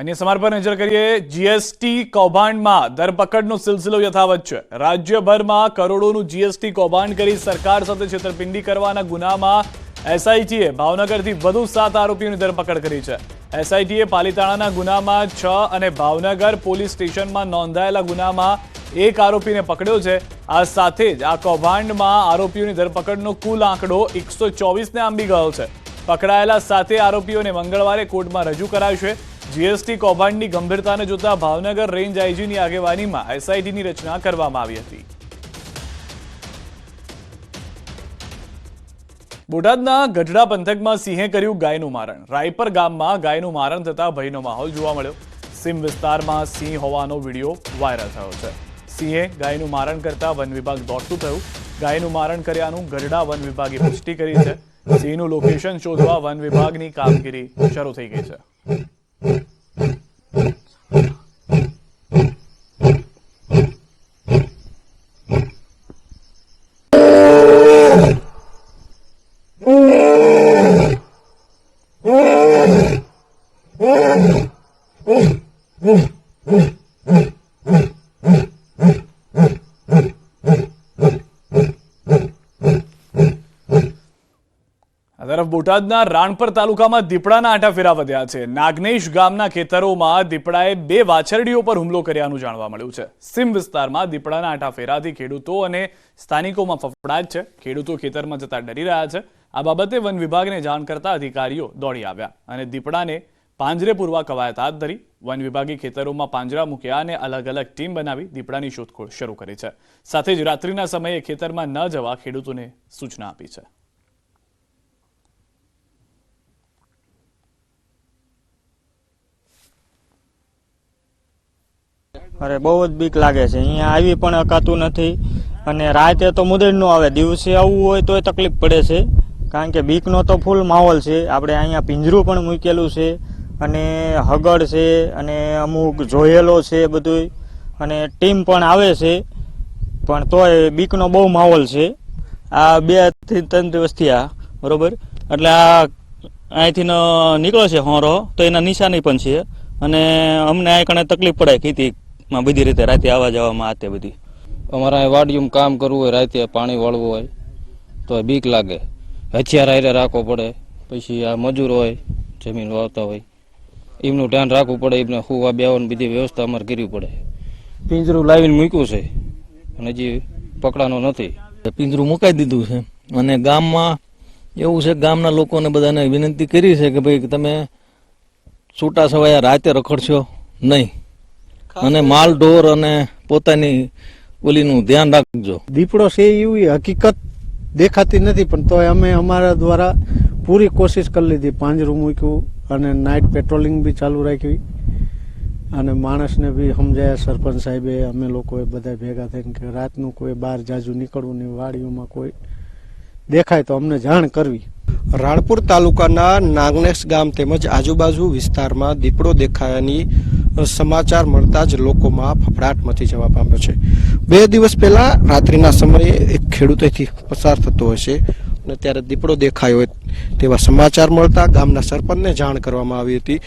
અન્ય સમાર પર નજર કરીએ જીએસટી કૌભાંડમાં ધરપકડનો સિલસિલો યથાવત છે. રાજ્યભરમાં કરોડોનું જીએસટી કૌભાંડ કરી સરકાર સાથે છેતરપિંડી કરવાના ગુનામાં એસઆઈટીએ ભાવનગરથી વધુ સાત આરોપીઓની ધરપકડ કરી છે. એસઆઈટીએ પાલીતાણાના ગુનામાં છ અને ભાવનગર પોલીસ સ્ટેશનમાં નોંધાયેલા ગુનામાં એક આરોપીને પકડ્યો છે. આ સાથે જ આ કૌભાંડમાં આરોપીઓની ધરપકડનો કુલ આંકડો એકસો ચોવીસને આંબી ગયો છે. પકડાયેલા સાતે આરોપીઓને મંગળવારે કોર્ટમાં રજૂ કરાશે જીએસટી કૌભાંડની ગંભીરતાને જોતા ભાવનગર રેન્જ આઈજીની આગેવાનીમાં એસઆઈટીની રચના કરવામાં આવી હતી. બોટાદના ગઢડા પંથકમાં સિંહે કર્યું ગાયનું મારણ. રાયપર ગામમાં ગાયનું મારણ થતા ભયનો માહોલ જોવા મળ્યો. સીમ વિસ્તારમાં સિંહ હોવાનો વીડિયો વાયરલ થયો છે. સિંહે ગાયનું મારણ કરતા વન વિભાગ દોડતું થયું. ગાયનું મારણ કર્યાનું ગઢડા વન વિભાગે પુષ્ટિ કરી છે. સિંહનું લોકેશન શોધવા વન વિભાગની કામગીરી શરૂ થઈ ગઈ છે. બોટાદના રાણપર તાલુકામાં દીપડાના આંટા ફેરા વધ્યા છે. નાગનેશ ગામના ખેતરોમાં દીપડાએ બે વાછરડીઓ પર હુમલો કર્યાનું જાણવા મળ્યું છે. સીમ વિસ્તારમાં દીપડાના આંટા ફેરાથી ખેડૂતો અને સ્થાનિકોમાં ફફડાટ છે. ખેડૂતો ખેતરમાં જતા ડરી રહ્યા છે. આ બાબતે વન વિભાગને જાણ કરતા અધિકારીઓ દોડી આવ્યા અને દીપડાને પાંજરે પૂરવા કવાયત હાથ ધરી વન વિભાગે ખેતરોમાં પાંજરા મૂક્યા અને અલગ અલગ ટીમ બનાવી દીપડાની શોધખોળ શરૂ કરી છે. સાથે જ રાત્રિના સમયે ખેતરમાં ન જવા ખેડૂતોને સૂચના આપી છે. અરે બહુ જ બીક લાગે છે. અહીંયા આવી પણ અકાતું નથી. અને રાતે તો મુદત નો આવે. દિવસે આવવું હોય તોય તકલીફ પડે છે. કારણ કે બીકનો તો ફૂલ માહોલ છે. આપણે અહીંયા પિંજરું પણ મૂકેલું છે. અને હગડ છે. અને અમુક જોયેલો છે બધું અને ટીમ પણ આવે છે. પણ તોય બીકનો બહુ માહોલ છે. આ બેથી ત્રણ દિવસથી આ બરોબર? એટલે આ અહીંથી નીકળો છે હોરો. તો એના નિશાની પણ છે. અને અમને આ કણે તકલીફ પડે ખેતીમાં બધી રીતે રાતે આવવા જવામાં આતે બધી. અમારે અહીં વાડીયું કામ કરવું હોય રાતે પાણી વાળવું હોય તો બીક લાગે. હથિયાર હારે રાખવો પડે પછી આ મજૂર હોય જમીન વાવતા હોય. એમનું ધ્યાન રાખવું પડે એમને હુવા બેવાની બધી વ્યવસ્થા અમારે કરવી પડે. પિંજરું લાવીને મૂક્યું છે અને હજી પકડાનો નથી. પિંજરું મુકાઈ દીધું છે. અને ગામમાં એવું છે ગામના લોકોને બધાને વિનંતી કરી છે કે ભાઈ તમે છૂટા સવાયા રાતે રખડશો નહીં. અને માલ ઢોર અને પોતાની ઓલીનું ધ્યાન રાખજો. દીપડો છે એવી હકીકત દેખાતી નથી પણ તોય અમે અમારા દ્વારા પૂરી કોશિશ કરી લીધી. પાંજરું મૂક્યું અને નાઇટ પેટ્રોલિંગ બી ચાલુ રાખી અને માણસને બી સમજાયા સરપંચ સાહેબે અમે લોકોએ બધા ભેગા થઈને કે રાતનું કોઈ બહાર જાજુ નીકળવું નહીં વાડીઓમાં કોઈ દેખાય તો અમને જાણ કરવી. રાણપુર તાલુકાના નાગનેશ ગામ તેમજ આજુબાજુ વિસ્તારમાં દીપડો દેખાયાની સમાચાર મળતા જ લોકોમાં ફફડાટ મચી જવા પામ્યો છે. બે દિવસ પહેલા રાત્રિના સમયે એક ખેડૂત પસાર થતો હોય છે અને ત્યારે દીપડો દેખાયો હોય તેવા સમાચાર મળતા ગામના સરપંચને જાણ કરવામાં આવી હતી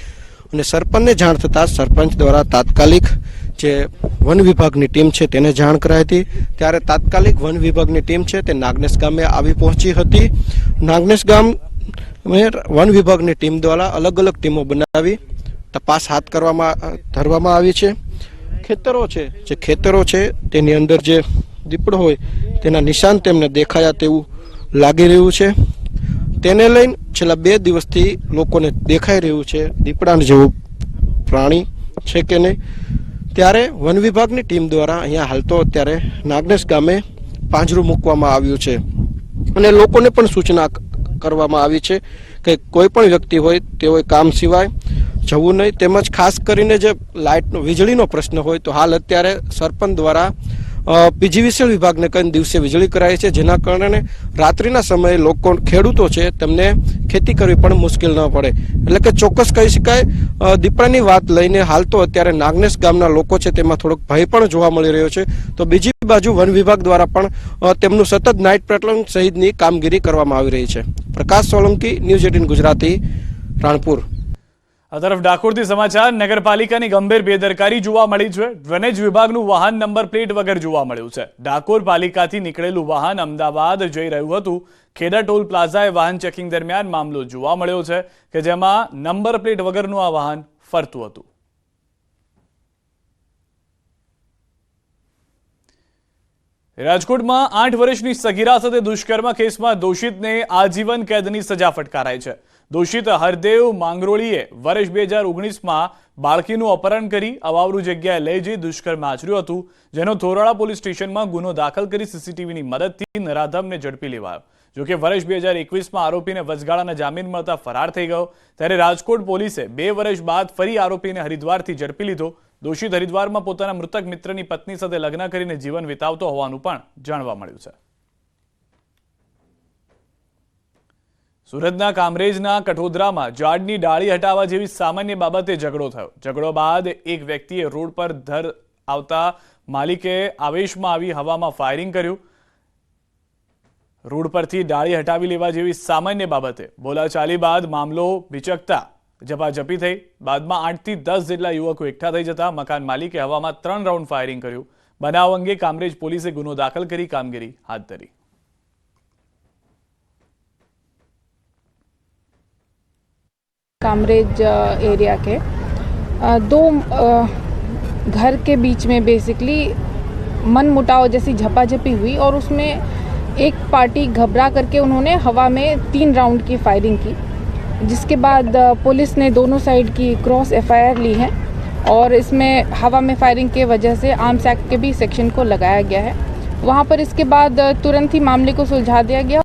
અને સરપંચને જાણ થતાં સરપંચ દ્વારા તાત્કાલિક જે વન વિભાગની ટીમ છે તેને જાણ કરાઈ હતી. ત્યારે તાત્કાલિક વન વિભાગની ટીમ છે તે નાગનેશ ગામે આવી પહોંચી હતી. નાગનેશ ગામ વન વિભાગની ટીમ દ્વારા અલગ અલગ ટીમો બનાવી તપાસ હાથ કરવામાં, ધરવામાં આવી છે. ખેતરો છે, જે ખેતરો છે, તેની અંદર જે દીપડો હોય, તેના નિશાન તેમને દેખાયા તેવું લાગી રહ્યું છે. તેને લઈને છેલ્લા બે દિવસથી લોકોને દેખાઈ રહ્યું છે દીપડા જેવું પ્રાણી છે કે નહીં. ત્યારે વન વિભાગની ટીમ દ્વારા અહીંયા હાલ તો અત્યારે નાગનેશ ગામે પાંજરું મૂકવામાં આવ્યું છે. અને લોકોને પણ સૂચના કરવામાં આવી છે કે કોઈ પણ વ્યક્તિ હોય, તેઓએ કામ સિવાય જવું નહીં. તેમજ ખાસ કરીને જે લાઇટનો, વીજળીનો પ્રશ્ન હોય તો હાલ અત્યારે સરપંચ દ્વારા પીજીવીસીએલ વિભાગને કહીને દિવસે વીજળી કરાય છે. જેના કારણે રાત્રિના સમયે લોકો, ખેડૂતો છે, તેમને ખેતી કરવી પણ મુશ્કેલ ન પડે. એટલે કે ચોક્કસ કહી શકાય દીપડાની વાત લઈને હાલ તો અત્યારે નાગનેશ ગામના લોકો છે તેમાં થોડોક ભય પણ જોવા મળી રહ્યો છે. તો બીજી બાજુ વન વિભાગ દ્વારા પણ તેમનું સતત નાઇટ પેટ્રોલિંગ સહિતની કામગીરી કરવામાં આવી રહી છે. Prakash Solanki, news eighteen Gujarati, Ranpur. આ તરફ ડાકોરથી સમાચાર, નગરપાલિકાની ગંભીર બેદરકારી જોવા મળી છે. ડ્રેનેજ વિભાગનું વાહન નંબર પ્લેટ વગર જોવા મળ્યું છે. ડાકોર પાલિકાથી નીકળેલું વાહન અમદાવાદ જઈ રહ્યું હતું. ખેડા ટોલ પ્લાઝાએ વાહન ચેકિંગ દરમિયાન મામલો જોવા મળ્યો છે કે જેમાં નંબર પ્લેટ વગરનું આ વાહન ફરતું હતું. રાજકોટમાં આઠ વર્ષની સગીરા સાથે દુષ્કર્મ કેસમાં દોષિતને આજીવન કેદની સજા ફટકારાઈ છે. દોષિત હરદેવ માંગરોળીએ વર્ષ બે હજાર ઓગણીસમાં બાળકીનું અપહરણ કરી અવાવરું જગ્યાએ લઈ જઈ દુષ્કર્મ આચર્યું હતું, જેનો થોરાળા પોલીસ સ્ટેશનમાં ગુનો દાખલ કરી સીસીટીવીની મદદથી નરાધમને ઝડપી લેવાયો. જોકે વર્ષ બે હજાર એકવીસમાં આરોપીને વચગાળાના જામીન મળતા ફરાર થઈ ગયો. ત્યારે રાજકોટ પોલીસે બે વર્ષ બાદ ફરી આરોપીને હરિદ્વારથી ઝડપી લીધો. દોષિત હરિદ્વારમાં પોતાના મૃતક મિત્રની પત્ની સાથે લગ્ન કરીને જીવન વિતાવતો હોવાનું પણ જાણવા મળ્યું છે. સુરતના કામરેજના કઠોદરામાં ઝાડની ડાળી હટાવવા જેવી સામાન્ય બાબતે ઝઘડો થયો. ઝઘડો બાદ એક વ્યક્તિએ રોડ પર ધર આવતા માલિકે આવેશમાં આવી હવામાં ફાયરિંગ કર્યું. રોડ પરથી ડાળી હટાવી લેવા જેવી સામાન્ય બાબતે બોલાચાલી બાદ મામલો વિચકતા ઝપાઝપી થઈ. બાદમાં આઠથી દસ જેટલા યુવકો એકઠા થઈ જતા મકાન માલિકે હવામાં ત્રણ રાઉન્ડ ફાયરિંગ કર્યું. બનાવ અંગે કામરેજ પોલીસે ગુનો દાખલ કરી કામગીરી હાથ ધરી. कामरेज एरिया के। दो घर के बीच में बेसिकली मन मुटाव जैसी झपाझपी हुई और उसमें एक पार्टी घबरा करके उन्होंने हवा में तीन राउंड की फायरिंग की, जिसके बाद पुलिस ने दोनों साइड की क्रॉस एफआईआर ली है और इसमें हवा में फायरिंग के वजह से आर्म्स एक्ट के भी सेक्शन को लगाया गया है। वहाँ पर इसके बाद तुरंत ही मामले को सुलझा दिया गया।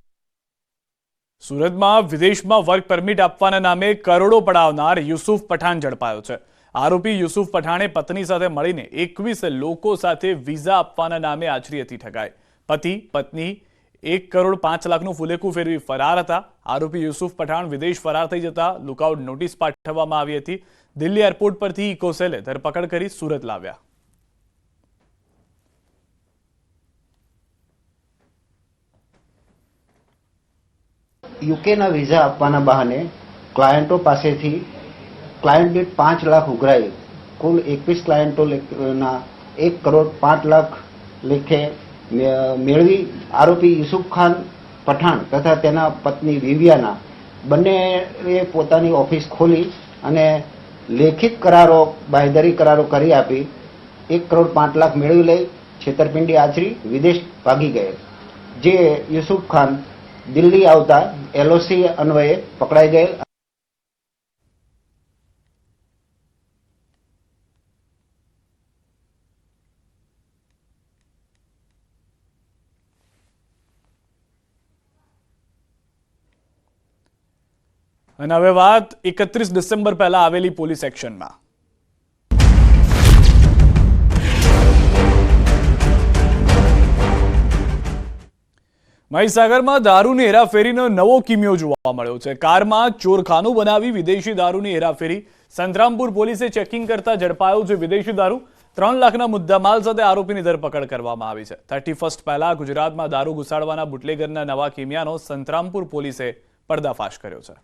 સુરતમાં વિદેશમાં વર્ક પરમિટ આપવાના નામે કરોડો પડાવનાર યુસુફ પઠાણ ઝડપાયો છે. આરોપી યુસુફ પઠાણે પત્ની સાથે મળીને એકવીસ લોકો સાથે વિઝા આપવાના નામે આચરી હતી ઠગાઈ. પતિ, પત્ની, એક કરોડ પાંચ લાખનું ફુલેકું ફેરવી ફરાર હતા. આરોપી યુસુફ પઠાણ વિદેશ ફરાર થઈ જતા લુકઆઉટ નોટિસ પાઠવવામાં આવી હતી. દિલ્હી એરપોર્ટ પરથી ઇકોસેલે ધરપકડ કરી સુરત લાવ્યા. યુકેના વિઝા આપવાના બહાને ક્લાયન્ટો પાસેથી ક્લાયન્ટ દીઠ પાંચ લાખ ઉઘરાઈ કુલ એકવીસ ક્લાયન્ટો લે- એક કરોડ પાંચ લાખ લેખે મેળવી. આરોપી યુસુફ ખાન પઠાણ તથા તેના પત્ની વિવિયાના બંનેએ પોતાની ઓફિસ ખોલી અને લેખિત કરારો બાંયધરી કરારો કરી આપી. એક કરોડ પાંચ લાખ મેળવી લઈ. છેતરપિંડી આચરી. વિદેશ ભાગી ગયે. જે યુસુફ ખાન દિલ્હી આવતા એલઓસી અન્વયે પકડાઈ ગયેલ અને હવે વાત એકત્રીસ ડિસેમ્બર પહેલા આવેલી પોલીસ એક્શનમાં મહીસાગરમાં દારૂની હેરાફેરીનો નવો કિમિયો જોવા મળ્યો છે. કારમાં ચોરખાનું બનાવી વિદેશી દારૂની હેરાફેરી. સંતરામપુર પોલીસે ચેકિંગ કરતા ઝડપાયો છે વિદેશી દારૂ. ત્રણ લાખના મુદ્દામાલ સાથે આરોપીની ધરપકડ કરવામાં આવી છે. થર્ટી ફર્સ્ટ પહેલા ગુજરાતમાં દારૂ ઘુસાડવાના બુટલેગરના નવા કિમિયાનો સંતરામપુર પોલીસે પર્દાફાશ કર્યો છે.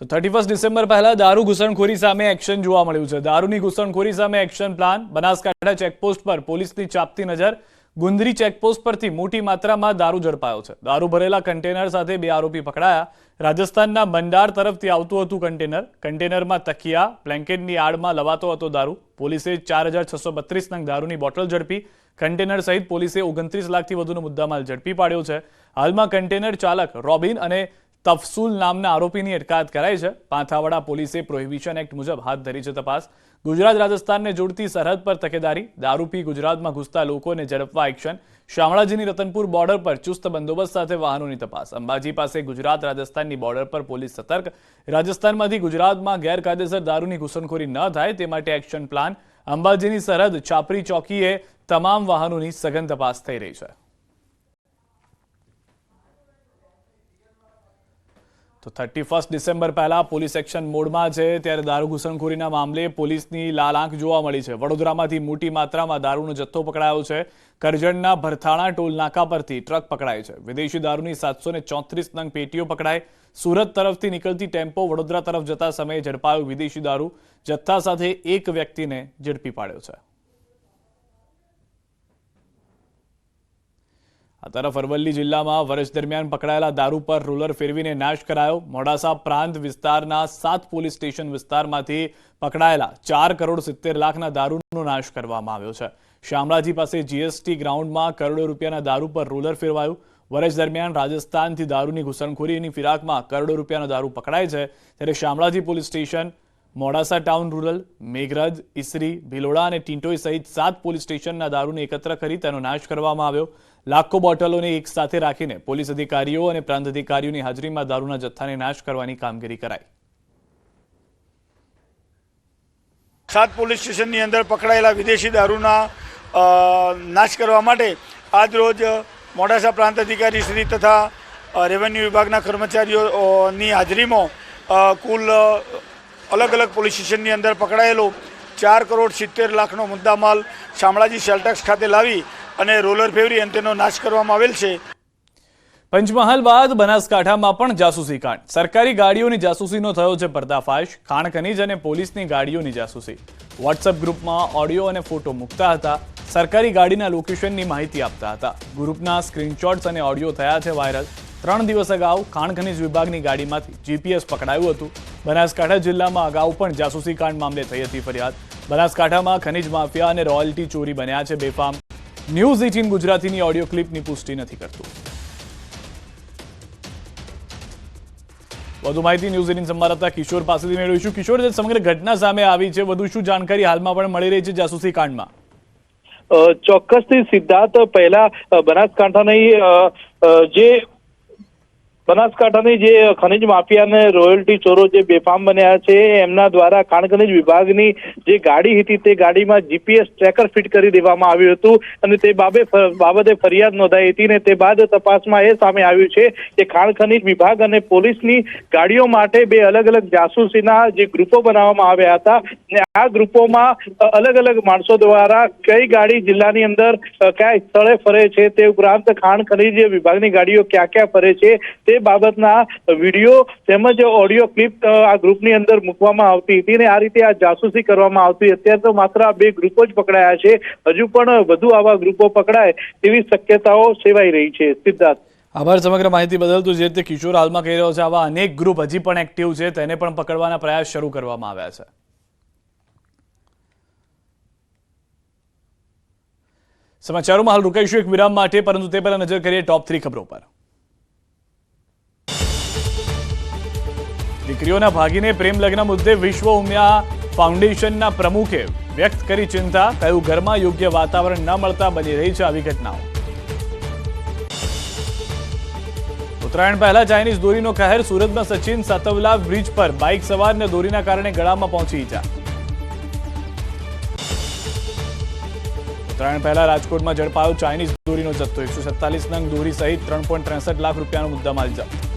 તો થર્ટી ફર્સ્ટ ડિસેમ્બર પહેલા દારૂ ઘૂસણખોરી સામે એક્શન જોવા મળ્યું છે. દારૂની ઘૂસણખોરી સામે એક્શન પ્લાન બનાસકાંઠા ચેકપોસ્ટ પર પોલીસની ચાપતી નજર. ગુંદરી ચેકપોસ્ટ પરથી મોટી માત્રામાં દારૂ ઝડપાયો છે. દારૂ ભરેલા કન્ટેનર સાથે બે આરોપી પકડાયા. રાજસ્થાનના મંડાર તરફથી આવતું હતું કન્ટેનર કન્ટેનરમાં તકિયા બ્લેન્કેટની આડમાં લવાતો હતો દારૂ. પોલીસે ચાર હજાર છસો બત્રીસ નંગ દારૂની બોટલ ઝડપી. કન્ટેનર સહિત પોલીસે ઓગણત્રીસ લાખથી વધુનો મુદ્દામાલ ઝડપી પાડ્યો છે. હાલમાં કન્ટેનર ચાલક રોબિન અને તફસુલ નામના આરોપીની અટકાયત કરાઈ છે. પાંથાવાડા પોલીસે પ્રોહિબિશન એક્ટ મુજબ હાથ ધરી છે તપાસ. ગુજરાત રાજસ્થાનને જોડતી સરહદ પર તકેદારી, દારૂપી ગુજરાતમાં ઘૂસતા લોકોને ઝડપવા એક્શન, શામળાજીની રતનપુર બોર્ડર પર ચુસ્ત બંદોબસ્ત સાથે વાહનોની તપાસ. અંબાજી પાસે ગુજરાત રાજસ્થાનની બોર્ડર પર પોલીસ સતર્ક. રાજસ્થાનમાંથી ગુજરાતમાં ગેરકાયદેસર દારૂની ઘૂસણખોરી ન થાય તે માટે એક્શન પ્લાન. અંબાજીની સરહદ ચાપરી ચોકીએ તમામ વાહનોની સઘન તપાસ થઈ રહી છે. તો થર્ટી ફર્સ્ટ ડિસેમ્બર પહેલા પોલીસ એક્શન મોડમાં છે, ત્યારે દારૂ ઘૂસણખોરીના મામલે પોલીસની લાલ આંખ જોવા મળી છે. વડોદરામાંથી મોટી માત્રામાં દારૂનો જથ્થો પકડાયો છે. કરજણના ભરથાણા ટોલ નાકા પરથી ટ્રક પકડાય છે. વિદેશી દારૂની સાતસો ચોત્રીસ નંગ પેટીઓ પકડાય. સુરત તરફથી નીકળતી ટેમ્પો વડોદરા તરફ જતા સમયે ઝડપાયો વિદેશી દારૂ. જથ્થા સાથે એક વ્યક્તિને ઝડપી પાડ્યો છે. આ તરફ અરવલ્લી જિલ્લામાં વર્ષ દરમિયાન પકડાયેલા દારૂ પર રૂલર ફેરવીને નાશ કરાયો. મોડાસા પ્રાંત વિસ્તારના સાત પોલીસ સ્ટેશન વિસ્તારમાંથી પકડાયેલા ચાર કરોડ સિત્તેર લાખના દારૂનો નાશ કરવામાં આવ્યો છે. શામળાજી પાસે જીએસટી ગ્રાઉન્ડમાં કરોડો રૂપિયાના દારૂ પર રૂલર ફેરવાયું. વર્ષ દરમિયાન રાજસ્થાનથી દારૂની ઘૂસણખોરીની ફિરાકમાં કરોડો રૂપિયાનો દારૂ પકડાય છે. ત્યારે Shamlaji police station, Modasa town rural, Meghraj, Isri, Bhiloda અને ટીંટોઈ સહિત સાત પોલીસ સ્ટેશનના દારૂને એકત્ર કરી તેનો નાશ કરવામાં આવ્યો. લાખો બોટલોને એક સાથે રાખીને પોલીસ અધિકારીઓ અને પ્રાંત અધિકારીઓની હાજરીમાં દારૂના જથ્થાને નાશ કરવાની કામગીરી કરાઈ. સાત પોલીસ સ્ટેશનની અંદર પકડાયેલા વિદેશી દારૂના નાશ કરવા માટે આજરોજ મોડાસા પ્રાંત અધિકારી શ્રી તથા રેવન્યુ વિભાગના કર્મચારીઓની હાજરીમાં કુલ અલગ અલગ પોલીસ સ્ટેશનની અંદર પકડાયેલો ચાર કરોડ સિત્તેર લાખનો મુદ્દામાલ શામળાજી સેલટેક્સ ખાતે લાવી અને રોલર ફેવરી અને તેનો નાશ કરવામાં આવેલ છે. પંચમહાલ બાદ બનાસકાંઠામાં પણ જાસૂસી કાંડ. સરકારી ગાડીઓની જાસૂસીનો થયો છે પર્દાફાશ. ખાણ ખનીજ અને પોલીસની ગાડીઓની જાસૂસી. વોટ્સએપ ગ્રુપમાં ઓડિયો અને ફોટો મૂકતા હતા. સરકારી ગાડીના લોકેશનની માહિતી આપતા હતા. ગ્રુપના સ્ક્રીનશોટ્સ અને ઓડિયો થયા છે વાયરલ ત્રણ દિવસ અગાઉ ખાણ ખનીજ વિભાગની ગાડીમાંથી જીપીએસ પકડાયું હતું. બનાસકાંઠા જિલ્લામાં અગાઉ પણ જાસૂસી કાંડ મામલે થઈ હતી ફરિયાદ. બનાસકાંઠામાં ખનીજ માફિયા અને રોયલ્ટી ચોરી બન્યા છે બેફામ. ન્યૂઝ એટીન ગુજરાતીની ઓડિયો ક્લિપની પુષ્ટિ નથી કરતું. વધુ માહિતી ન્યૂઝ એટીન સંવાદદાતા કિશોર પાસેથી મેળવીશું. કિશોર, જે સમગ્ર ઘટના સામે આવી છે, વધુ શું જાણકારી હાલમાં પણ મળી રહી છે જાસૂસી કાંડમાં? ચોક્કસથી સિદ્ધાર્થ, પહેલા બનાસકાંઠાની જે બનાસકાંઠાની જે ખનિજ માફિયા અને રોયલ્ટી ચોરો જે બેફામ બન્યા છે, એમના દ્વારા ખાણ ખનિજ વિભાગની જે ગાડી હતી તે ગાડીમાં જીપીએસ ટ્રેકર ફિટ કરી દેવામાં આવ્યું હતું અને તે બાબે બાબતે ફરિયાદ નોંધાઈ હતી ને તે બાદ તપાસમાં એ સામે આવ્યું છે કે ખાણ ખનિજ વિભાગ અને પોલીસની ગાડીઓ માટે બે અલગ અલગ જાસૂસીના જે ગ્રુપો બનાવવામાં આવ્યા હતા ને આ ગ્રુપોમાં અલગ અલગ માણસો દ્વારા કઈ ગાડી જિલ્લાની અંદર કયા સ્થળે ફરે છે તે ઉપરાંત ખાણ ખનીજ વિભાગની ગાડીઓ ક્યાં ક્યાં ફરે છે તે બાબતના વીડિયો તેમજ ઓડિયો ક્લિપ આ ગ્રુપની અંદર મૂકવામાં આવતી હતી અને આ રીતે આ જાસૂસી કરવામાં આવતી અત્યારે તો માત્ર આ બે ગ્રુપો જ પકડાયા છે. હજુ પણ વધુ આવા ગ્રુપો પકડાય તેવી શક્યતાઓ સેવાઈ રહી છે. સિદ્ધાર્થ. આભાર સમગ્ર માહિતી બદલ. જે રીતે કિશોર હાલમાં કહી રહ્યો છે, આવા અનેક ગ્રુપ હજી પણ એક્ટિવ છે, તેને પણ પકડવાના પ્રયાસ શરૂ કરવામાં આવ્યા છે. સમાચારોમાં હાલ રોકાઈશું એક વિરામ માટે, પરંતુ તે પહેલા નજર કરીએ ટોપ થ્રી ખબરો પર. દીકરીઓના ભાગીને પ્રેમ લગ્ન મુદ્દે વિશ્વ ઉમિયા ફાઉન્ડેશનના પ્રમુખે વ્યક્ત કરી ચિંતા, કહ્યું, ઘરમાં યોગ્ય વાતાવરણ ન મળતા બની રહી છે આવી ઘટનાઓ. ઉત્તરાયણ પહેલા ચાઇનીઝ દોરીનો કહેર સુરતમાં સચિન સાતવલા બ્રિજ પર બાઇક સવારને દોરીના કારણે ગળામાં પહોંચી ઈજા. ઉત્તરાયણ પહેલા રાજકોટમાં ઝડપાયો ચાઇનીઝ દોરીનો જથ્થો. એકસો સત્તાલીસ નંગ દોરી સહિત ત્રણ લાખ રૂપિયાનો મુદ્દામાલ જપ્ત.